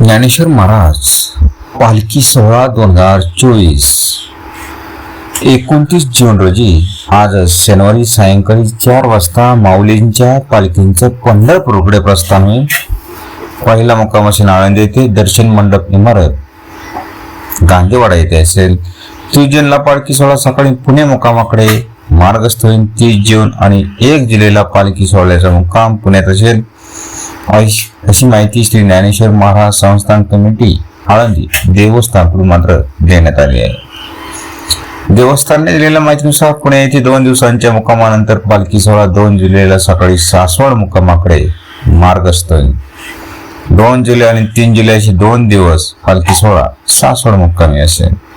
ज्ञानेश्वर महाराज पालखी सोहळा दोन हजार चोवीस. एकोणतीस जून रोजी आज शनिवारी सायंकाळी चार वाजता माऊलींच्या पालखींचं पंढरपूरकडे प्रस्थान होईल. पहिला मुक्कामाशी नाळंद येथे दर्शन मंडप इमारत गांधीवाडा येथे असेल. तीस जूनला पालखी सोहळा सकाळी पुणे मुक्कामाकडे मार्गस्थ होईल. तीस जून आणि एक जुलैला पालखी सोहळ्याचा मुक्काम पुण्यात असेल. अश- अशी माहिती श्री ज्ञानेश्वर महाराज संस्थान कमिटी आळंदी देवस्थानकडून मात्र देण्यात आली आहे. देवस्थानने दिलेल्या माहितीनुसार पुणे येथे दोन दिवसांच्या मुक्कामानंतर पालखी सोहळा दोन जुलैला सकाळी सासवड मुक्कामाकडे मार्गस्थ दोन जुलै आणि तीन जुलै असे दोन दिवस पालखी सोहळा सासवड मुक्कामी असेल.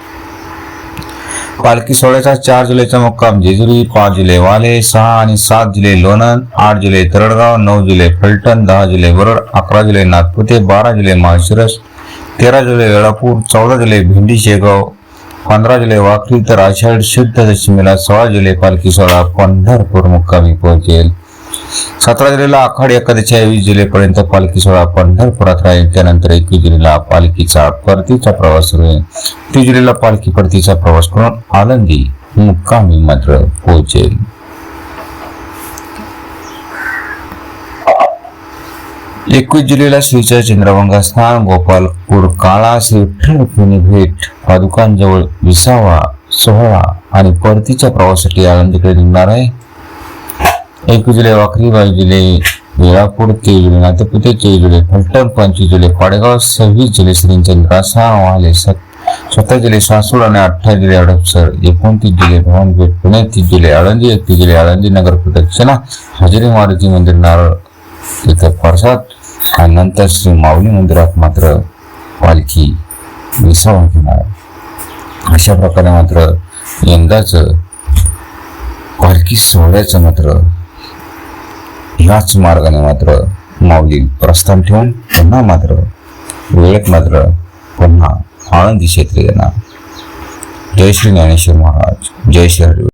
पालखी सोहळ्याचा चार जुलैचा मुक्काम. जेजुरी पाच जुलै वाले सहा आणि सात जुलै लोणंद आठ जुलै तरडगाव नऊ जुलै फलटण दहा जुलै वरड अकरा जुलै नागपुते बारा जुलै माळशिरस तेरा जुलै वेळापूर चौदा जुलै भेंडी शेगाव पंधरा जुलै वाखरी तर आषाढ शुद्ध दशमीला सोळा जुलै पालखी सोहळा पंढरपूर मुक्कामी पोहोचेल. सतरा जुलैला आखाड एकादशी वीस जुलैपर्यंत पालखी सोहळा पंढरपुरात राहील त्यानंतर एकवीस जुलैला पालखीचा परतीचा प्रवास सुरू आहे. तीस जुलैला पालखी परतीचा प्रवास करून आलंदी मुक्कामी मात्र पोहोचेल. एकवीस जुलैला श्रीच्या चंद्रभंगा स्थान गोपालपूर काळा श्री विठ्ठल भेट पादुकांजवळ विसावा सोहळा आणि परतीच्या प्रवासासाठी आनंदीकडे निघणार आहे. एकवीस जुलै वाखरी बावीस जुलै वेळापूर तेवीस जुलै नातेपुते चोवीस जुलै फलटण पंचवीस जुलै पाडेगाव सव्वीस जुलै श्रींचंद्र वाले सत सत्तर जुलै सासूड आणि अठ्ठावीस जुलै हडपसर एकोणतीस जुलै भवनपेठ पुणे तीस जुलै आळंदी एकतीस जुलै आळंदी नगर प्रदक्षिणा हजेरी मारुती मंदिर नारळ तिथं प्रसाद आणि नंतर श्री माऊली मंदिरात मात्र पालखी विसावून घेणार अशा प्रकारे मात्र यंदाच पालखी सोहळ्याचं मात्र याच मार्गाने मात्र माऊली प्रस्थान ठेवून पुन्हा मात्र वेळेत मात्र पुन्हा आळंदी क्षेत्र येणार. जय श्री ज्ञानेश्वर महाराज. जय श्री हरी